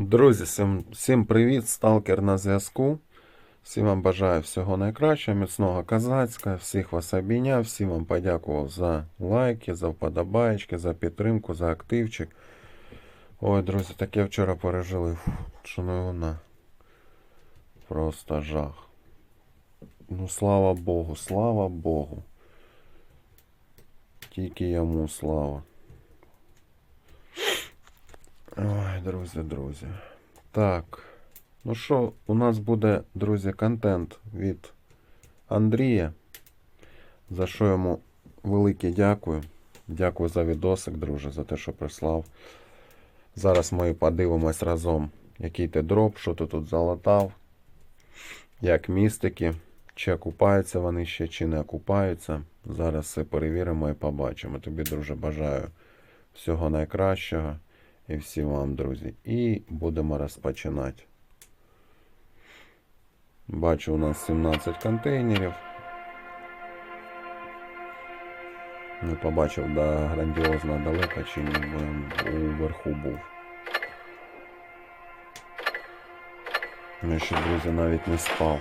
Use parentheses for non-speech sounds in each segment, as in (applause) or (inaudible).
Друзі, всім, привіт, сталкер на зв'язку. Всім вам бажаю всього найкращого, міцного козацька, всіх вас обійняв, всім вам подякував за лайки, за вподобаєчки, за підтримку, за активчик. Ой, друзі, таке вчора пережили. Фу, вона. Просто жах. Ну, слава Богу, слава Богу. Тільки йому слава. Ой, друзі, друзі. Так. Ну що, у нас буде, друзі, контент від Андрія. За що йому велике дякую. Дякую за відосик, друже, за те, що прислав. Зараз ми подивимось разом, який ти дроп, що ти тут залатав, як містики, чи окупаються вони ще, чи не окупаються. Зараз все перевіримо і побачимо. Тобі, друже, бажаю всього найкращого. І всім вам, друзі. І будемо розпочинати. Бачу, у нас 17 контейнерів. Не побачив, да, грандіозно далеко, чи ні, бо уверху був. Я ще, друзі, навіть не спав.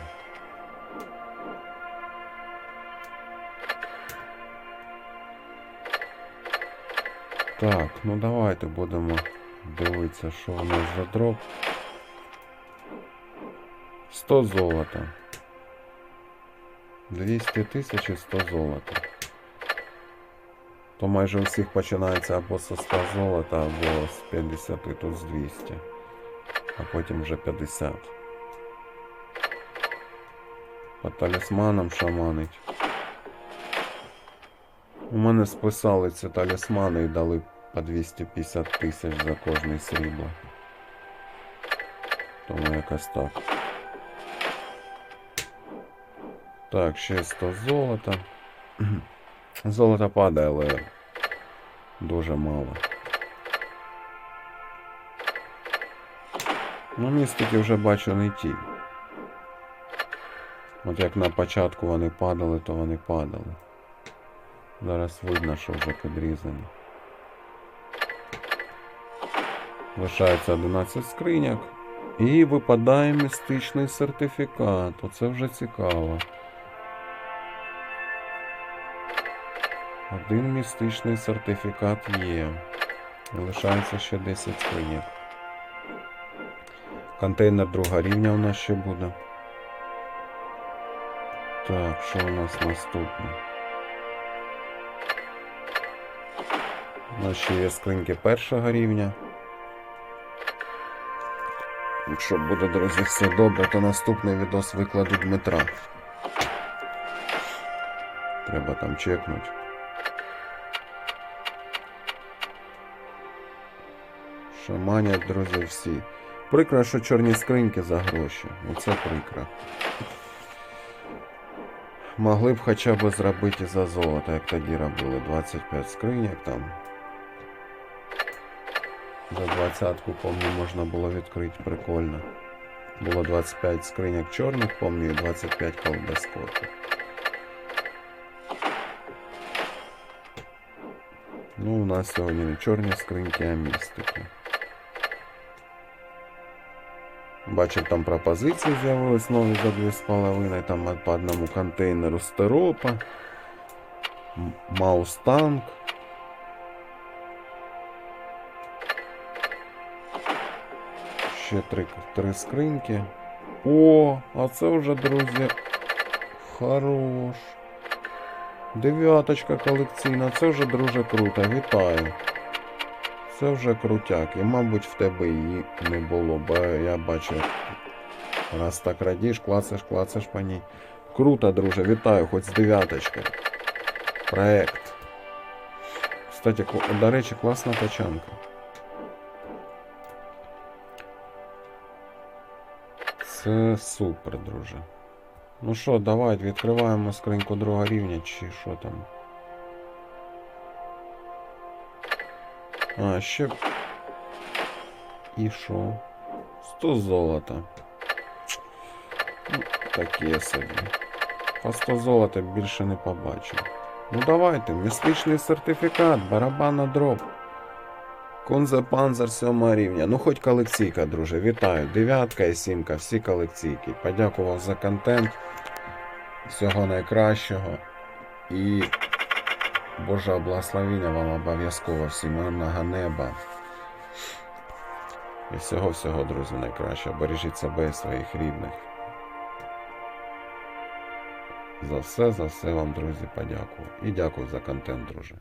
Так, ну давайте будемо дивитися, що у нас за дроп. 100 золота. 200 тисяч і 100 золота. То майже у всіх починається або зі 100 золота, або з 50, тут з 200. А потім вже 50. По талісманам шаманить. У мене списали ці талісмани і дали по 250 тисяч за кожний срібло. Тому якось так. Так, ще 100 золота. Золото (clears throat) падає, але дуже мало. Ну, містики вже бачу не ті. От як на початку вони падали, то вони падали. Зараз видно, що вже підрізані. Лишається 11 скриняк. І випадає містичний сертифікат. Оце вже цікаво. Один містичний сертифікат є. Лишається ще 10 скриняк. Контейнер друга рівня у нас ще буде. Так, що у нас наступне? У нас ще є скриньки першого рівня. Якщо буде, друзі, все добре, то наступний відос викладу Дмитра. Треба там чекнути. Шаманять, друзі, всі. Прикро, що чорні скриньки за гроші. Оце прикро. Могли б хоча б зробити за золото, як тоді робили. 25 скриньок там. За двадцятку, помню, можна було відкрити прикольно. Було 25 скриньок чорних, помню, і 25 колбаскотів. Ну, у нас сьогодні не чорні скриньки, а містики. Бачив, там пропозиції з'явились нові за 2,5, там по одному контейнеру стеропа, М- Маустанг. Ще три, три скриньки. О, а це вже, друзі, хорош. Дев'яточка колекційна, це вже дуже круто, вітаю. Це вже крутяк. І, мабуть, в тебе її не було, бо я бачу, раз так радіш, клацаєш, клацаєш по ній. Круто, друже, вітаю, хоч з дев'яточкою. Проект. Кстати, до речі, класна тачанка. Це супер, друже. Ну що, давай, відкриваємо скриньку другого рівня, чи що там. А, ще. І що? 100 золота. Ну, таке собі. По 100 золота більше не побачив. Ну давайте, містичний сертифікат, барабан на дроп. Кунзе Панзер 7 рівня. Ну, хоч колекційка, друже. Вітаю. Дев'ятка і сімка, всі колекційки. Подякував за контент. Всього найкращого. І Божа благословіння вам обов'язково всім мирного неба. І всього-всього, друзі, найкраще. Бережіть себе і своїх рідних. За все, за все вам, друзі, подякую. І дякую за контент, друже.